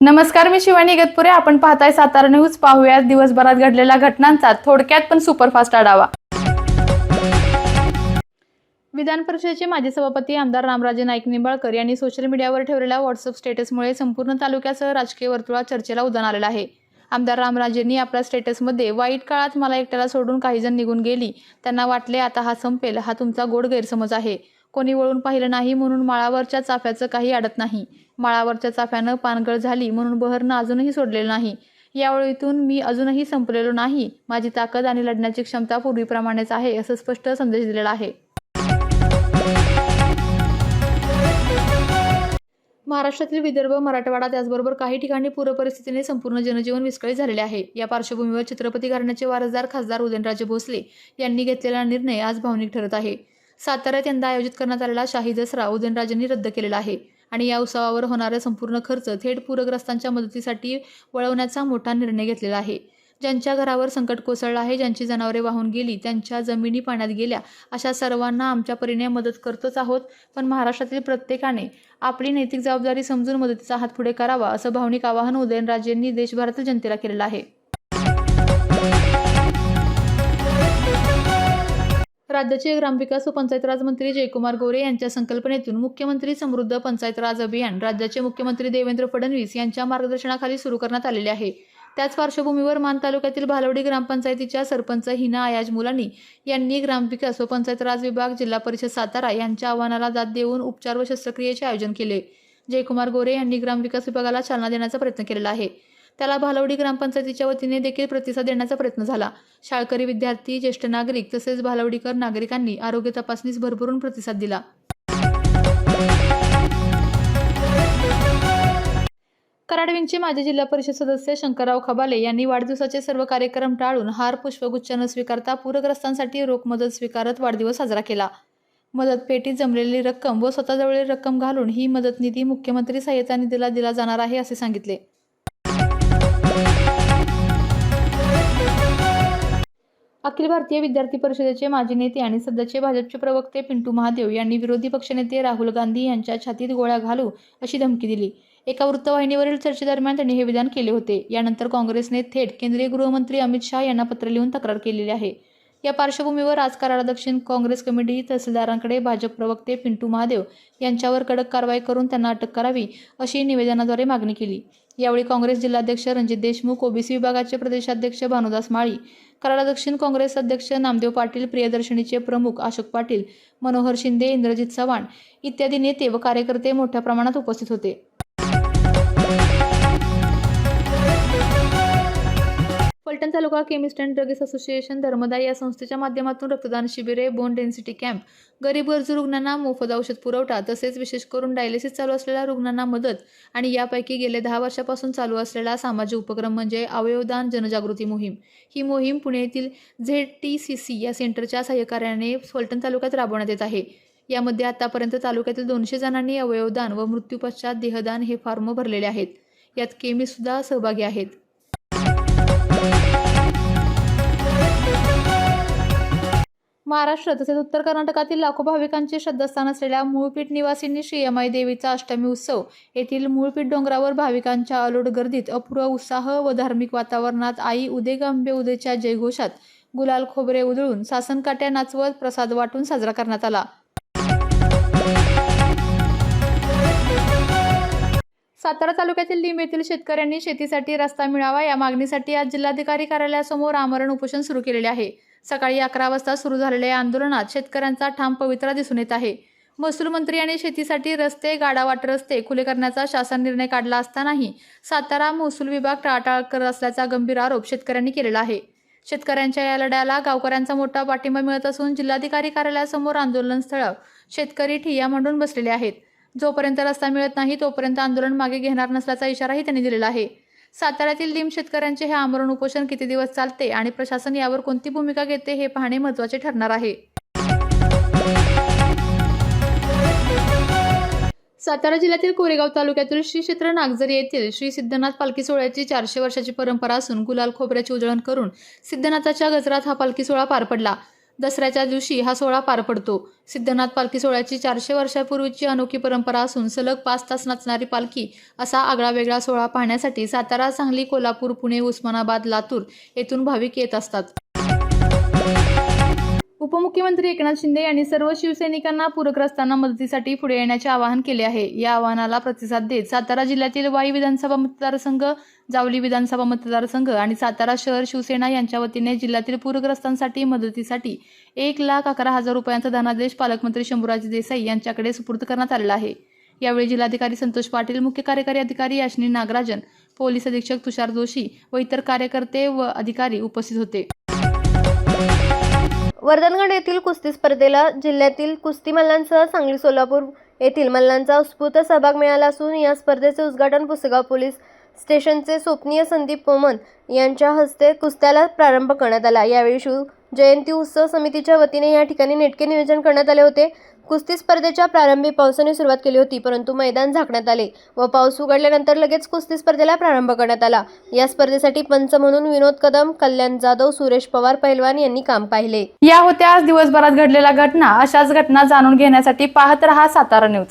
नमस्कार मी शिवानी गतपुरे. आपण पाहताय सातारा न्यूज. पाहूया दिवसभरात घडलेल्या घटनांचा थोडक्यात पण सुपरफास्ट आढावा. विधान परिषदेचे माजी सभापती आमदार रामराजे नाईक निंबाळकर यांनी सोशल मीडियावर ठेवलेल्या व्हॉट्सअप स्टेटसमुळे संपूर्ण तालुक्यासह राजकीय वर्तुळात चर्चेला उदाहरण आलेलं आहे. आमदार रामराजेंनी आपल्या स्टेटसमध्ये वाईट काळात मला एकट्याला सोडून काही जण निघून गेली. त्यांना वाटले आता हा संपेल हा तुमचा गोड गैरसमज आहे. कोणी वळून पाहिलं नाही म्हणून माळावरच्या चाफ्याचं काही अडत नाही. माळावरच्या चाफ्यानं पानगळ झाली म्हणून बहरनं अजूनही सोडलेलं नाही. यावेळीतून मी अजूनही संपलेलो नाही. माझी ताकद आणि लढण्याची क्षमता पूर्वीप्रमाणेच आहे असं स्पष्ट संदेश दिलेला आहे. महाराष्ट्रातील विदर्भ मराठवाडा त्याचबरोबर काही ठिकाणी पूरपरिस्थितीने संपूर्ण जनजीवन विस्कळीत झालेले आहे. या पार्श्वभूमीवर छत्रपती घराण्याचे वारसदार खासदार उदयनराजे भोसले यांनी घेतलेला निर्णय आज भावनिक ठरत आहे. साताऱ्यात यंदा आयोजित करण्यात आलेला शाही दसरा उदयनराजेंनी रद्द केलेला आहे. आणि या उत्सवावर होणारा संपूर्ण खर्च थेट पूरग्रस्तांच्या मदतीसाठी वळवण्याचा मोठा निर्णय घेतलेला आहे. ज्यांच्या घरावर संकट कोसळलं आहे ज्यांची जनावरे वाहून गेली त्यांच्या जमिनी पाण्यात गेल्या अशा सर्वांना आमच्या परीने मदत करतोच आहोत. पण महाराष्ट्रातील प्रत्येकाने आपली नैतिक जबाबदारी समजून मदतीचा हात पुढे करावा असं भावनिक आवाहन उदयनराजेंनी देशभरातील जनतेला केलेलं आहे. राज्याचे ग्रामविकास व पंचायत राज मंत्री जयकुमार गोरे यांच्या संकल्पनेतून मुख्यमंत्री समृद्ध पंचायत राज अभियान राज्याचे मुख्यमंत्री देवेंद्र फडणवीस यांच्या मार्गदर्शनाखाली सुरू करण्यात आलेले आहे. त्याच पार्श्वभूमीवर मान तालुक्यातील भालवडी ग्रामपंचायतीच्या सरपंच हिना आयाज मुलानी यांनी ग्रामविकास व पंचायत राज विभाग जिल्हा परिषद सातारा यांच्या आव्हानाला दाद देऊन उपचार व शस्त्रक्रियेचे आयोजन केले. जयकुमार गोरे यांनी ग्रामविकास विभागाला चालना देण्याचा प्रयत्न केलेला आहे. त्याला भालवडी ग्रामपंचायतीच्या वतीने देखील प्रतिसाद देण्याचा प्रयत्न झाला. शाळकरी विद्यार्थी ज्येष्ठ नागरिक तसेच भालवडीकर नागरिकांनी आरोग्य तपासणीस भरभरून प्रतिसाद दिला. कराडविंगचे माजी जिल्हा परिषद सदस्य शंकरराव खबाले यांनी वाढदिवसाचे सर्व कार्यक्रम टाळून हार पुष्पगुच्छ न स्वीकारता पूरग्रस्तांसाठी रोख मदत स्वीकारत वाढदिवस साजरा केला. मदत पेटीत जमलेली रक्कम व स्वतःजवळील रक्कम घालून ही मदत निधी मुख्यमंत्री सहाय्यता निधीला दिला जाणार आहे असे सांगितले. अखिल भारतीय विद्यार्थी परिषदेचे माजी नेते आणि सध्याचे भाजपचे प्रवक्ते पिंटू महादेव यांनी विरोधी पक्षनेते राहुल गांधी यांच्या छातीत गोळ्या घालू अशी धमकी दिली. एका वृत्तवाहिनीवरील चर्चेदरम्यान त्यांनी हे विधान केले होते. यानंतर काँग्रेसने थेट केंद्रीय गृहमंत्री अमित शहा यांना पत्र लिहून तक्रार केलेली आहे. या पार्श्वभूमीवर आज कराडा दक्षिण काँग्रेस कमिटी तहसीलदारांकडे भाजप प्रवक्ते पिंटू महादेव यांच्यावर कडक कारवाई करून त्यांना अटक करावी अशी निवेदनाद्वारे मागणी केली. यावेळी काँग्रेस जिल्हाध्यक्ष रणजित देशमुख ओबीसी विभागाचे प्रदेशाध्यक्ष भानुदास माळी कराडा दक्षिण काँग्रेस अध्यक्ष नामदेव पाटील प्रियदर्शनीचे प्रमुख अशोक पाटील मनोहर शिंदे इंद्रजित चव्हाण इत्यादी नेते व कार्यकर्ते मोठ्या प्रमाणात उपस्थित होते. Phaltan taluka chemist and drugs association धर्मदाय या संस्थेच्या माध्यमातून रक्तदान शिबिरे बोन डेन्सिटी कॅम्प गरीब गरजू रुग्णांना मोफत औषध पुरवठा तसेच विशेष करून डायलिसिस चालू असलेल्या रुग्णांना मदत आणि यापैकी गेले दहा वर्षापासून चालू असलेला सामाजिक उपक्रम म्हणजे अवयवदान जनजागृती मोहीम. ही मोहीम पुणे येथील झेड टी सी सी या सेंटरच्या सहकार्याने फलटण तालुक्यात राबवण्यात येत आहे. यामध्ये आतापर्यंत तालुक्यातील दोनशे जणांनी अवयवदान व मृत्यूपश्चात देहदान हे फॉर्म भरलेले आहेत. यात केमीसुद्धा सहभागी आहेत. महाराष्ट्र तसेच उत्तर कर्नाटकातील लाखो भाविकांचे श्रद्धास्थान असलेल्या मूळपीठ निवासींनी श्रीयमाई देवीचा अष्टमी उत्सव येथील मूळपीठ डोंगरावर भाविकांच्या अलोट गर्दीत अपूर्व उत्साह व धार्मिक वातावरणात आई उदे गांबे उदेच्या जयघोषात गुलाल खोबरे उधळून सासनकाट्या नाचवत प्रसाद वाटून साजरा करण्यात आला. सातारा तालुक्यातील लिंब येथील शेतकऱ्यांनी शेतीसाठी रस्ता मिळावा या मागणीसाठी आज जिल्हाधिकारी कार्यालयासमोर आमरण उपोषण सुरू केलेले आहे. सकाळी अकरा वाजता सुरू झालेल्या या आंदोलनात शेतकऱ्यांचा ठाम पवित्रा दिसून येत आहे. महसूल मंत्री यांनी शेतीसाठी रस्ते गाडावाट रस्ते खुले करण्याचा शासन निर्णय काढला असतानाही सातारा महसूल विभाग टाळाटाळ करत असल्याचा गंभीर आरोप शेतकऱ्यांनी केलेला आहे. शेतकऱ्यांच्या या लढ्याला गावकऱ्यांचा मोठा पाठिंबा मिळत असून जिल्हाधिकारी कार्यालयासमोर आंदोलनस्थळ शेतकरी ठिय्या म्हणून बसलेले आहेत. जोपर्यंत रस्ता मिळत नाही तोपर्यंत आंदोलन मागे घेणार नसल्याचा इशाराही त्यांनी दिलेला आहे. साताऱ्यातील लिम शेतकऱ्यांचे हे आमरण उपोषण किती दिवस चालते आणि प्रशासन यावर कोणती भूमिका घेते हे पाहणे महत्त्वाचे ठरणार आहे. सातारा जिल्ह्यातील कोरेगाव तालुक्यातील श्री क्षेत्र नागझरी येथील श्री सिद्धनाथ पालखी सोहळ्याची चारशे वर्षाची परंपरा असून गुलाल खोबऱ्याचे उजळण करून सिद्धनाथाच्या गजरात हा पालखी सोहळा पार पडला. दसऱ्याच्या दिवशी हा सोहळा पार पडतो. सिद्धनाथ पालखी सोहळ्याची चारशे वर्षापूर्वीची अनोखी परंपरा असून सलग पाच तास नाचणारी पालखी असा आगळा वेगळा सोहळा पाहण्यासाठी सातारा सांगली कोल्हापूर पुणे उस्मानाबाद लातूर येथून भाविक येत असतात. उपमुख्यमंत्री एकनाथ शिंदे यांनी सर्व शिवसैनिकांना पूरग्रस्तांना मदतीसाठी पुढे येण्याचे आवाहन केले आहे. या आवाहनाला प्रतिसाद देत सातारा जिल्ह्यातील वाई विधानसभा मतदारसंघ जावली विधानसभा मतदारसंघ आणि सातारा शहर शिवसेना यांच्या वतीने जिल्ह्यातील पूरग्रस्तांसाठी मदतीसाठी एक लाख अकरा हजार रुपयांचा धनादेश पालकमंत्री शंभूराज देसाई यांच्याकडे सुपूर्द करण्यात आलेला आहे. यावेळी जिल्हाधिकारी संतोष पाटील मुख्य कार्यकारी अधिकारी याश्नी नागराजन पोलीस अधीक्षक तुषार जोशी व इतर कार्यकर्ते व अधिकारी उपस्थित होते. वर्धनगड येथील कुस्ती स्पर्धेला जिल्ह्यातील कुस्ती मल्लांसह सांगली सोलापूर येथील मल्लांचा उत्स्फूर्त सहभाग मिळाला असून या स्पर्धेचे उद्घाटन पुसेगाव पोलीस स्टेशनचे स्वप्नीय संदीप पोमन यांच्या हस्ते कुस्त्याला प्रारंभ करण्यात आला. यावेळी शिव जयंती उत्सव समितीच्या वतीने या ठिकाणी नेटके नियोजन करण्यात आले होते. कुस्ती स्पर्धेच्या प्रारंभी पावसाने सुरुवात केली होती परंतु मैदान झाकण्यात आले व पाऊस उघडल्यानंतर लगेच कुस्ती स्पर्धेला प्रारंभ करण्यात आला. या स्पर्धेसाठी पंच म्हणून विनोद कदम कल्याण जाधव सुरेश पवार पहिलवान यांनी काम पाहिले. या होत्या आज दिवसभरात घडलेल्या घटना. अशाच घटना जाणून घेण्यासाठी पाहत रहा सातारा न्यूज.